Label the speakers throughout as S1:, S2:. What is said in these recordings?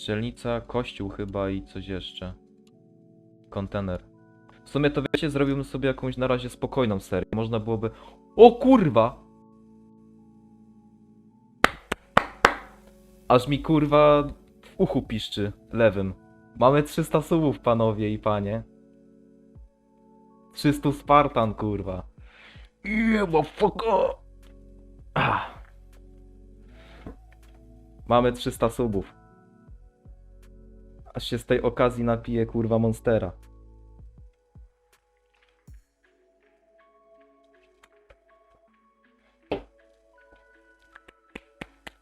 S1: Strzelnica, kościół chyba i coś jeszcze. Kontener. W sumie to wiecie, zrobiłbym sobie jakąś na razie spokojną serię. Można byłoby... O kurwa! Aż mi kurwa w uchu piszczy lewym. Mamy 300 subów, panowie i panie. 300 Spartan, kurwa. Yeah, motherfucker! Ah. Mamy 300 subów. Aż się z tej okazji napije, kurwa, Monstera.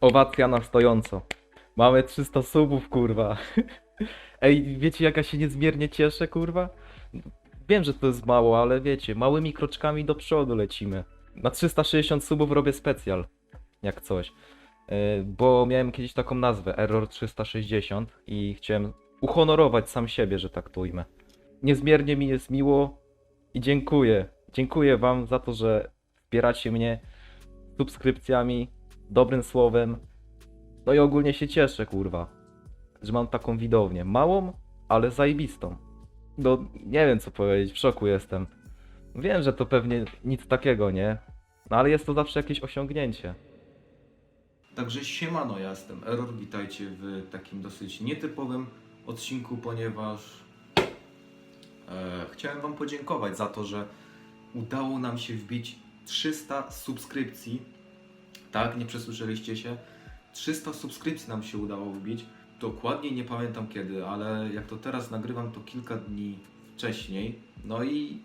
S1: Owacja na stojąco. Mamy 300 subów, kurwa. Ej, wiecie jak ja się niezmiernie cieszę, kurwa? Wiem, że to jest mało, ale wiecie, małymi kroczkami do przodu lecimy. Na 360 subów robię specjal, jak coś. Yy, Bo miałem kiedyś taką nazwę, Error 360 i chciałem uhonorować sam siebie, że tak to ujmę. Niezmiernie mi jest miło i dziękuję. Dziękuję wam za to, że wspieracie mnie subskrypcjami, dobrym słowem. No i ogólnie się cieszę, kurwa, że mam taką widownię. Małą, ale zajebistą. No, nie wiem co powiedzieć, w szoku jestem. Wiem, że to pewnie nic takiego, nie? No ale jest to zawsze jakieś osiągnięcie.
S2: Także siemano, ja jestem Error, witajcie w takim dosyć nietypowym odcinku, ponieważ e, chciałem Wam podziękować za to, że udało nam się wbić 300 subskrypcji. Tak, nie przesłyszeliście się. 300 subskrypcji nam się udało wbić. Dokładnie nie pamiętam kiedy, ale jak to teraz nagrywam, to kilka dni wcześniej. No i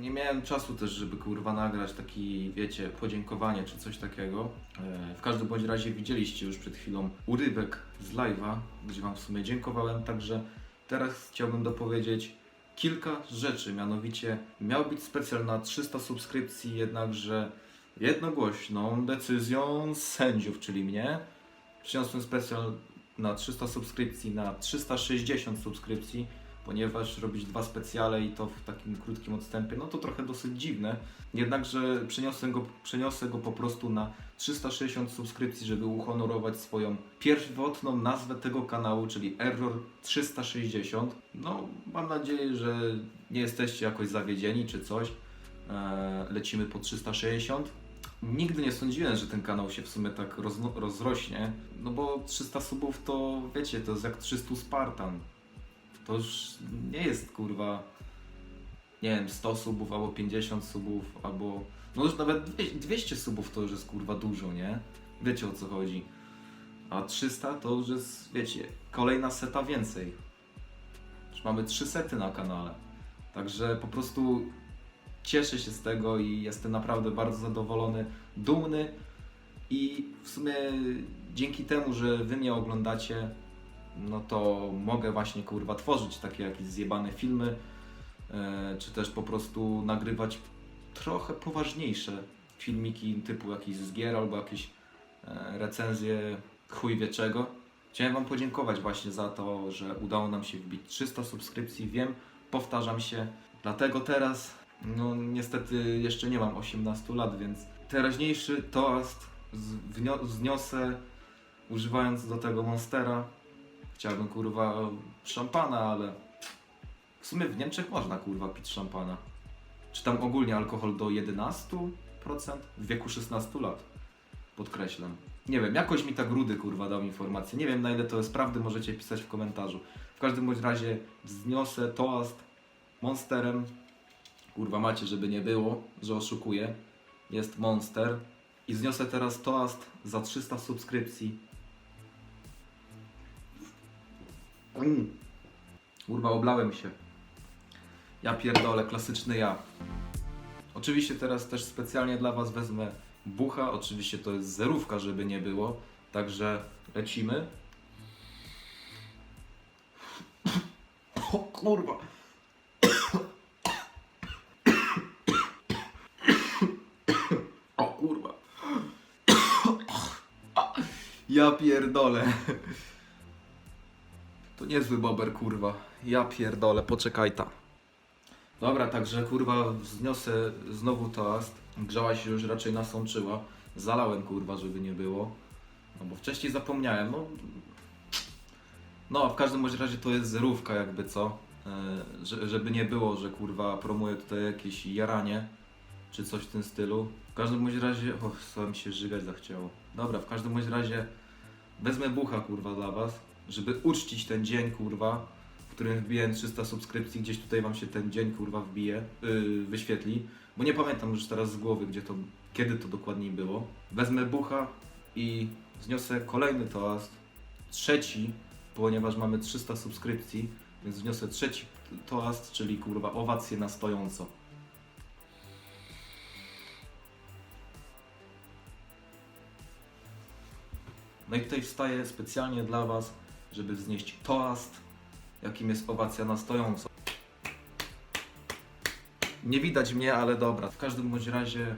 S2: nie miałem czasu też, żeby kurwa nagrać taki, wiecie, podziękowanie czy coś takiego. E, W każdym bądź razie widzieliście już przed chwilą urywek z live'a, gdzie Wam w sumie dziękowałem, także teraz chciałbym dopowiedzieć kilka rzeczy, mianowicie miał być specjal na 300 subskrypcji, jednakże jednogłośną decyzją sędziów, czyli mnie, przyniosłem specjal na 300 subskrypcji, na 360 subskrypcji, ponieważ robić dwa specjale i to w takim krótkim odstępie, no to trochę dosyć dziwne. Jednakże przeniosę go, przeniosę go po prostu na 360 subskrypcji, żeby uhonorować swoją pierwotną nazwę tego kanału, czyli Error 360. No, mam nadzieję, że nie jesteście jakoś zawiedzieni czy coś. Eee, lecimy po 360. Nigdy nie sądziłem, że ten kanał się w sumie tak rozrośnie, no bo 300 subów to, wiecie, to jest jak 300 Spartan. To już nie jest kurwa, nie wiem, 100 subów albo 50 subów, albo no już nawet 200 subów to już jest kurwa dużo, nie? Wiecie o co chodzi. A 300 to już jest, wiecie, kolejna seta więcej. Już mamy 3 sety na kanale. Także po prostu cieszę się z tego i jestem naprawdę bardzo zadowolony, dumny i w sumie dzięki temu, że wy mnie oglądacie, no to mogę właśnie kurwa tworzyć takie jakieś zjebane filmy, e, czy też po prostu nagrywać trochę poważniejsze filmiki typu jakieś z gier albo jakieś e, recenzje chuj wie czego. Chciałem Wam podziękować właśnie za to, że udało nam się wbić 300 subskrypcji. Wiem, powtarzam się, dlatego teraz, no niestety jeszcze nie mam 18 lat, więc teraźniejszy toast zniosę używając do tego Monstera. Chciałbym kurwa szampana, ale w sumie w Niemczech można kurwa pić szampana. Czy tam ogólnie alkohol do 11% w wieku 16 lat. Podkreślam. Nie wiem, jakoś mi tak Rudy kurwa dał informację. Nie wiem na ile to jest prawdy, możecie pisać w komentarzu. W każdym bądź razie wzniosę toast monsterem. Kurwa macie, żeby nie było, że oszukuję. Jest monster. I wzniosę teraz toast za 300 subskrypcji. Mm. Kurwa, oblałem się. Ja pierdolę, klasyczny ja. Oczywiście teraz też specjalnie dla Was wezmę bucha. Oczywiście to jest zerówka, żeby nie było. Także lecimy. O kurwa. O kurwa. Ja pierdolę. Niezły bober, kurwa. Ja pierdolę, poczekaj ta. Dobra, także kurwa wzniosę znowu toast. Grzała się już raczej nasączyła. Zalałem kurwa, żeby nie było. No bo wcześniej zapomniałem, no. No, w każdym bądź razie to jest zerówka jakby co. E, że, żeby nie było, że kurwa promuję tutaj jakieś jaranie czy coś w tym stylu. W każdym bądź razie, o, co mi się żygać zachciało. Dobra, w każdym bądź razie wezmę bucha kurwa dla was, żeby uczcić ten dzień kurwa, w którym wbiłem 300 subskrypcji, gdzieś tutaj wam się ten dzień kurwa wbije, yy, wyświetli, bo nie pamiętam już teraz z głowy, gdzie to, kiedy to dokładniej było. Wezmę bucha i zniosę kolejny toast, trzeci, ponieważ mamy 300 subskrypcji, więc wniosę trzeci toast, czyli kurwa owację na stojąco. No i tutaj wstaję specjalnie dla Was, żeby wznieść toast, jakim jest owacja na stojąco. Nie widać mnie, ale dobra. W każdym bądź razie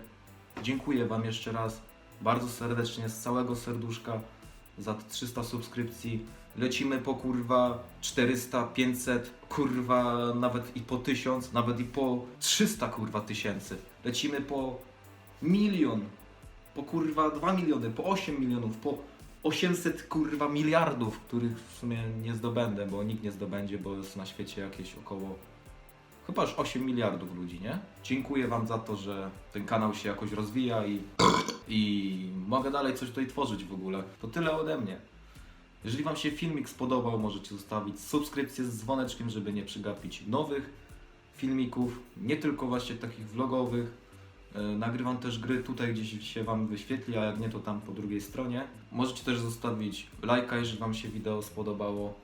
S2: dziękuję Wam jeszcze raz bardzo serdecznie z całego serduszka za te 300 subskrypcji. Lecimy po kurwa 400, 500, kurwa nawet i po 1000, nawet i po 300 kurwa tysięcy. Lecimy po milion, po kurwa 2 miliony, po 8 milionów, po 800 kurwa miliardów, których w sumie nie zdobędę, bo nikt nie zdobędzie, bo jest na świecie jakieś około chyba już 8 miliardów ludzi, nie? Dziękuję Wam za to, że ten kanał się jakoś rozwija i, i mogę dalej coś tutaj tworzyć w ogóle. To tyle ode mnie. Jeżeli Wam się filmik spodobał, możecie zostawić subskrypcję z dzwoneczkiem, żeby nie przegapić nowych filmików, nie tylko właśnie takich vlogowych. E, Nagrywam też gry tutaj gdzieś się Wam wyświetli, a jak nie to tam po drugiej stronie. Możecie też zostawić lajka, jeżeli Wam się wideo spodobało.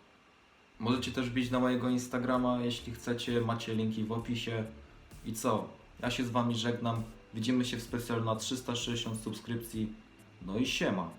S2: Możecie też wbić na mojego Instagrama, jeśli chcecie, macie linki w opisie. I co? Ja się z Wami żegnam. Widzimy się w specjalu na 360 subskrypcji. No i siema.